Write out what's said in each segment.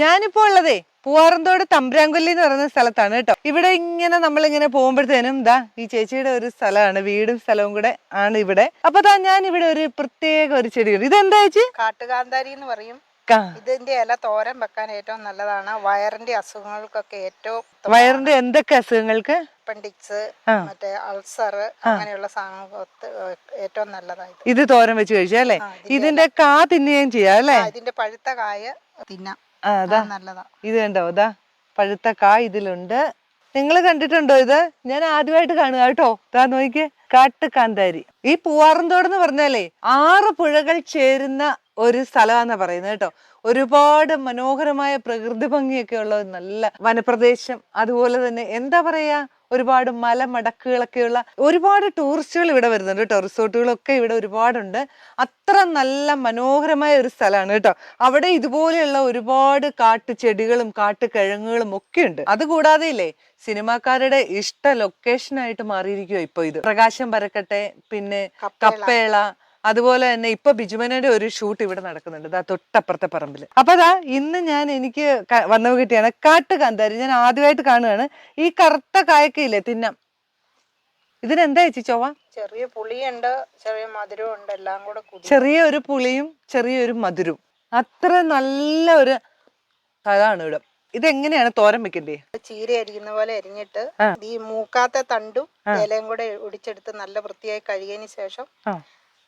ഞാനിപ്പോ ഉള്ളതേ പൂവാറന്തോട് തമ്പ്രാങ്കൊല്ലി എന്ന് പറയുന്ന സ്ഥലത്താണ് കേട്ടോ. ഇവിടെ ഇങ്ങനെ നമ്മൾ ഇങ്ങനെ പോകുമ്പോഴത്തേനും ദാ ഈ ചേച്ചിയുടെ ഒരു സ്ഥലമാണ് വീടും സ്ഥലവും കൂടെ ആണ് ഇവിടെ. അപ്പൊ ദാ ഞാൻ ഇവിടെ ഒരു പ്രത്യേക ഒരു ചെടി ഇത് ഇതെന്താ ചേച്ചി? കാട്ടുകാന്താരി എന്ന് പറയും. ഇതിന്റെ ഇല തോരൻ വെക്കാൻ ഏറ്റവും നല്ലതാണ്. വയറിന്റെ അസുഖങ്ങൾക്കൊക്കെ ഏറ്റവും വയറിന്റെ എന്തൊക്കെ അസുഖങ്ങൾക്ക്? അപ്പൻഡിക്സ്. മറ്റേ അൾസർ അങ്ങനെയുള്ള സാധനങ്ങൾക്ക് ഏറ്റവും നല്ലതായി ഇത്. തോരൻ വെച്ച് കഴിച്ചാ അല്ലേ? ഇതിന്റെ കാ തിന്നുകയും ചെയ്യാം അല്ലേ? ഇതിന്റെ പഴുത്ത കായ തിന്നാം. അതാ അത് നല്ലതാ. ഇത് കണ്ടോ ഇതാ പഴുത്ത കാ ഇതിലുണ്ട്. നിങ്ങൾ കണ്ടിട്ടുണ്ടോ ഇത്? ഞാൻ ആദ്യമായിട്ട് കാണുക കേട്ടോ. ഇതാ നോക്കിയേ. കാട്ടുകാന്താരി ഈ പൂവാറന്തോടെന്ന് പറഞ്ഞാലേ ആറ് പുഴകൾ ചേരുന്ന ഒരു സ്ഥലമാണെന്നാ പറയുന്നത് കേട്ടോ. ഒരുപാട് മനോഹരമായ പ്രകൃതി ഭംഗിയൊക്കെ ഉള്ള ഒരു നല്ല വനപ്രദേശം. അതുപോലെ തന്നെ എന്താ പറയാ ഒരുപാട് മലമടക്കുകളൊക്കെയുള്ള ഒരുപാട് ടൂറിസ്റ്റുകൾ ഇവിടെ വരുന്നുണ്ട് കേട്ടോ. റിസോർട്ടുകളൊക്കെ ഇവിടെ ഒരുപാടുണ്ട്. അത്ര നല്ല മനോഹരമായ ഒരു സ്ഥലമാണ് കേട്ടോ. അവിടെ ഇതുപോലെയുള്ള ഒരുപാട് കാട്ടുചെടികളും കാട്ടുകിഴങ്ങുകളും ഒക്കെ ഉണ്ട്. അതുകൂടാതെ ഇല്ലേ സിനിമാക്കാരുടെ ഇഷ്ട ലൊക്കേഷനായിട്ട് മാറിയിരിക്കുവോ ഇപ്പൊ ഇത്. പ്രകാശം പരക്കട്ടെ പിന്നെ കപ്പേള. അതുപോലെ തന്നെ ഇപ്പൊ ബിജുമനയുടെ ഒരു ഷൂട്ട് ഇവിടെ നടക്കുന്നുണ്ട്. ദാ തൊട്ടപ്പുറത്തെ പറമ്പിൽ അപ്പൊ അതാ ഇന്ന് ഞാൻ എനിക്ക് വന്നവ് വന്നു കിട്ടിയാണ് കാട്ടു കാന്താരി ഞാൻ ആദ്യമായിട്ട് കാണുകയാണ്. ഈ കറുത്ത കായക്കയില്ലേ തിന്നാം? ഇതിനെന്താ ചേച്ചി ചൊവ്വ? ചെറിയ പുളിയുണ്ട് ചെറിയ മധുരവും ഉണ്ട് എല്ലാം കൂടെ ചെറിയ ഒരു പുളിയും ചെറിയൊരു മധുരവും. അത്ര നല്ല ഒരു അതാണ് ഇവിടെ. ഇതെങ്ങനെയാണ് തോരം വെക്കണ്ടേ? ചീര അരിയുന്ന പോലെ അരിഞ്ഞിട്ട് ഈ മൂക്കാത്ത തണ്ടും. ഇലയും കൂടെ ഒടിച്ചെടുത്ത് നല്ല വൃത്തിയായി കഴുകിയതിന് ശേഷം.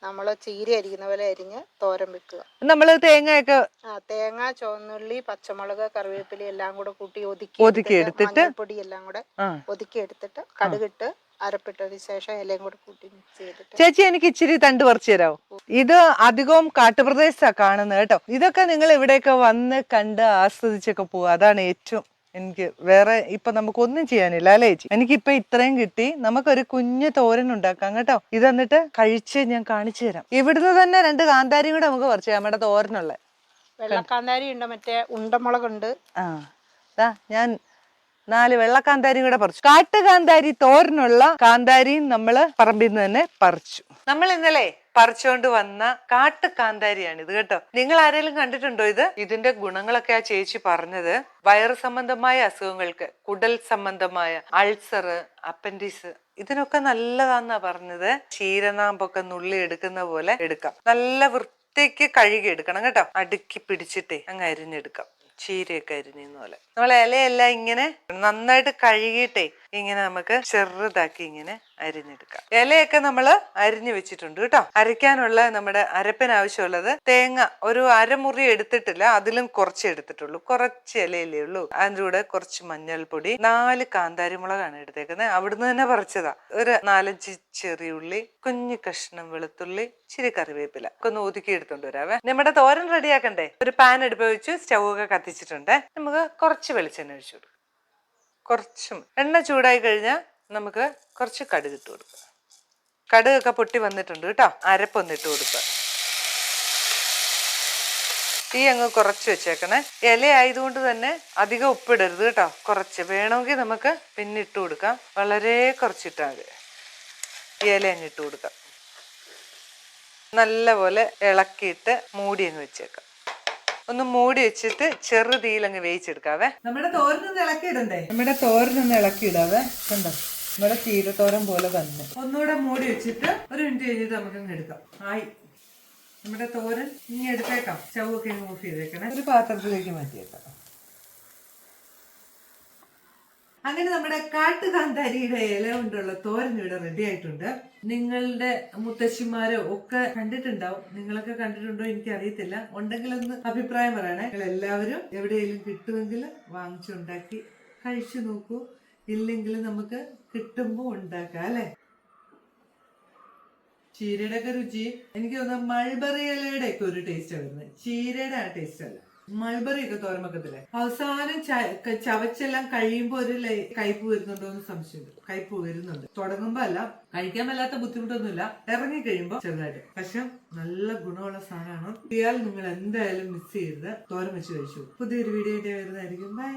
നമ്മൾ ചീര അരിക്കുന്ന പോലെ അരിഞ്ഞ് തോരൻ വെക്കുക. നമ്മൾ തേങ്ങയൊക്കെ ആ തേങ്ങ ചുവന്നുള്ളി പച്ചമുളക് കറിവേപ്പില എല്ലാം കൂടെ കൂട്ടി ഒതുക്കി ഒതുക്കി എടുത്തിട്ട് പൊടി എല്ലാം കൂടെ ഒതുക്കി എടുത്തിട്ട് കടുകിട്ട് അരപ്പിട്ടതിന് ശേഷം ഇലയും കൂടെ കൂട്ടി മിക്സ് ചെയ്തിട്ട് ചേച്ചി എനിക്ക് ഇച്ചിരി തണ്ട് പറിച്ചു തരാമോ ഇത് അധികവും കാട്ടുപ്രദേശത്താണ് കാണുന്നത് കേട്ടോ. ഇതൊക്കെ നിങ്ങൾ ഇവിടെയൊക്കെ വന്ന് കണ്ട് ആസ്വദിച്ചൊക്കെ പോവുക അതാണ് ഏറ്റവും എനിക്ക് വേറെ ഇപ്പൊ നമുക്കൊന്നും ചെയ്യാനില്ല അല്ലേ ചേച്ചി? എനിക്ക് ഇപ്പൊ ഇത്രയും കിട്ടി. നമുക്കൊരു കുഞ്ഞു തോരൻ ഉണ്ടാക്കാം കേട്ടോ. ഇത് എന്നിട്ട് കഴിച്ച് ഞാൻ കാണിച്ചു തരാം. ഇവിടുന്ന് തന്നെ രണ്ട് കാന്താരിയും കൂടെ നമുക്ക് പറിച്ചു നമ്മുടെ തോരനുള്ള. വെള്ളക്കാന്താരി ഉണ്ട് മറ്റേ ഉണ്ടമുളകുണ്ട്. ആ ദാ ഞാൻ നാല് വെള്ളക്കാന്താരിയും കൂടെ പറിച്ചു. കാട്ടുകാന്താരി തോരനുള്ള കാന്താരിയും നമ്മൾ പറമ്പിൽ നിന്ന് തന്നെ പറിച്ചു. നമ്മൾ ഇന്നലെ പറിച്ചുകൊണ്ട് വന്ന കാട്ടുകാന്താരിയാണ് ഇത് കേട്ടോ. നിങ്ങൾ ആരെങ്കിലും കണ്ടിട്ടുണ്ടോ ഇത്? ഇതിന്റെ ഗുണങ്ങളൊക്കെ ആ ചേച്ചി പറഞ്ഞത് വയറ് സംബന്ധമായ അസുഖങ്ങൾക്ക് കുടൽ സംബന്ധമായ അൾസർ അപ്പൻഡിസ് ഇതിനൊക്കെ നല്ലതാന്നാ പറഞ്ഞത്. ക്ഷീരനാമ്പൊക്കെ നുള്ളി എടുക്കുന്ന പോലെ എടുക്കാം. നല്ല വൃത്തിക്ക് കഴുകി എടുക്കണം കേട്ടോ. അടുക്കി പിടിച്ചിട്ടേ അങ്ങ് അരിഞ്ഞെടുക്കാം. ചീരയൊക്കെ അരിഞ്ഞ പോലെ. നമ്മൾ ഇലയെല്ലാം ഇങ്ങനെ നന്നായിട്ട് കഴുകിയിട്ടേ ഇങ്ങനെ നമുക്ക് ചെറുതാക്കി ഇങ്ങനെ അരിഞ്ഞെടുക്കാം. ഇലയൊക്കെ നമ്മൾ അരിഞ്ഞു വെച്ചിട്ടുണ്ട് കേട്ടോ. അരയ്ക്കാനുള്ള നമ്മുടെ അരപ്പിന് ആവശ്യമുള്ളത് തേങ്ങ ഒരു അരമുറി എടുത്തിട്ടില്ല അതിലും കുറച്ച് എടുത്തിട്ടുള്ളൂ. കുറച്ച് ഇലയല്ലേ ഉള്ളൂ. അതിന്റെ കൂടെ കുറച്ച് മഞ്ഞൾപ്പൊടി നാല് കാന്താരിമുളകാണ് എടുത്തേക്കുന്നത്. അവിടുന്ന് തന്നെ പറിച്ചതാ. ഒരു നാലഞ്ച് ചെറിയ ഉള്ളി കുഞ്ഞു കഷ്ണം വെളുത്തുള്ളി ഇച്ചിരി കറിവേപ്പില ഒക്കെ ഒന്ന് ഒതുക്കി എടുത്തോണ്ട് വരാവേ. നമ്മുടെ തോരൻ റെഡിയാക്കണ്ടേ ഒരു പാൻ എടുപ്പ് വെച്ച് സ്റ്റൗ ഒക്കെ കത്തിച്ചിട്ടുണ്ട്. നമുക്ക് കുറച്ച് വെളിച്ചെണ്ണ ഒഴിച്ചു കൊടുക്കാം. കുറച്ചും എണ്ണ ചൂടായി കഴിഞ്ഞാൽ നമുക്ക് കുറച്ച് കടുക് ഇട്ട് കൊടുക്കുക കടുകൊക്കെ പൊട്ടി വന്നിട്ടുണ്ട് കേട്ടോ. അരപ്പൊന്നിട്ട് കൊടുക്കുക. തീ അങ്ങ് കുറച്ച് വെച്ചേക്കണേ. ഇല ആയതുകൊണ്ട് തന്നെ അധികം ഉപ്പിടരുത് കേട്ടോ. കുറച്ച് വേണമെങ്കിൽ നമുക്ക് പിന്നെ ഇട്ട് കൊടുക്കാം. വളരെ കുറച്ചിട്ടാൽ മതി ഇല അങ്ങ് ഇട്ട് കൊടുക്കാം. നല്ലപോലെ ഇളക്കിയിട്ട് മൂടി അങ്ങ് വെച്ചേക്കാം. ഒന്ന് മൂടി വെച്ചിട്ട് ചെറു അങ്ങ് വേവിച്ചെടുക്കാവേ. നമ്മുടെ തോരനൊന്ന് ഇളക്കിയിടണ്ടേ നമ്മുടെ തോരനൊന്ന് ഇളക്കിയിടാവേ കണ്ടോ? നമ്മുടെ ചീരത്തോരൻ പോലെ തന്നെ ഒന്നുകൂടെ മൂടി വെച്ചിട്ട് ഒരു മിനിറ്റ് കഴിഞ്ഞിട്ട് നമുക്ക് അങ്ങ് എടുക്കാം. ആയി. നമ്മുടെ തോരൻ ഇനി എടുത്തേക്കാം. ചവൊക്കെ മൂഫ് ഓഫ് ചെയ്തേക്കണേ. ഒരു പാത്രത്തിലേക്ക് മാറ്റിയേക്കാം. അങ്ങനെ നമ്മുടെ കാട്ടുകാന്താരിയുടെ ഇല കൊണ്ടുള്ള തോരൻ ഇവിടെ റെഡി ആയിട്ടുണ്ട്. നിങ്ങളുടെ മുത്തശ്ശിമാരോ ഒക്കെ കണ്ടിട്ടുണ്ടാവും. നിങ്ങളൊക്കെ കണ്ടിട്ടുണ്ടോ എനിക്ക് അറിയത്തില്ല ഉണ്ടെങ്കിൽ ഒന്ന് അഭിപ്രായം പറയണേ. നിങ്ങൾ എല്ലാവരും എവിടെയെങ്കിലും കിട്ടുമെങ്കിൽ വാങ്ങിച്ചുണ്ടാക്കി കഴിച്ചു നോക്കൂ. ഇല്ലെങ്കിൽ നമുക്ക് കിട്ടുമ്പോൾ ഉണ്ടാക്കാം അല്ലേ? ചീരയുടെ ഒക്കെ രുചി. എനിക്ക് തോന്നുന്നു മൾബറി ഇലയുടെ ഒക്കെ ഒരു ടേസ്റ്റ് വരുന്നത്. ചീരയുടെ ആ ടേസ്റ്റ് അല്ല. മൾബറി ഒക്കെ തോരമക്കത്തില്ലേ അവസാനം ചവച്ചെല്ലാം കഴിയുമ്പോ ഒരു കയ്പ് വരുന്നുണ്ടോ എന്ന് സംശയമുണ്ട്. കയ്പ് വരുന്നുണ്ട്. തുടങ്ങുമ്പോ അല്ല കഴിക്കാൻ വല്ലാത്ത ബുദ്ധിമുട്ടൊന്നുമില്ല. ഇറങ്ങി കഴിയുമ്പോ ചെറുതായിട്ട്. പക്ഷെ നല്ല ഗുണമുള്ള സാധനമാണ്. ഇയാൾ നിങ്ങൾ എന്തായാലും മിസ് ചെയ്യരുത്. തോരം വെച്ച് കഴിച്ചു പുതിയൊരു വീഡിയോ വരുന്നതായിരിക്കും. ബൈ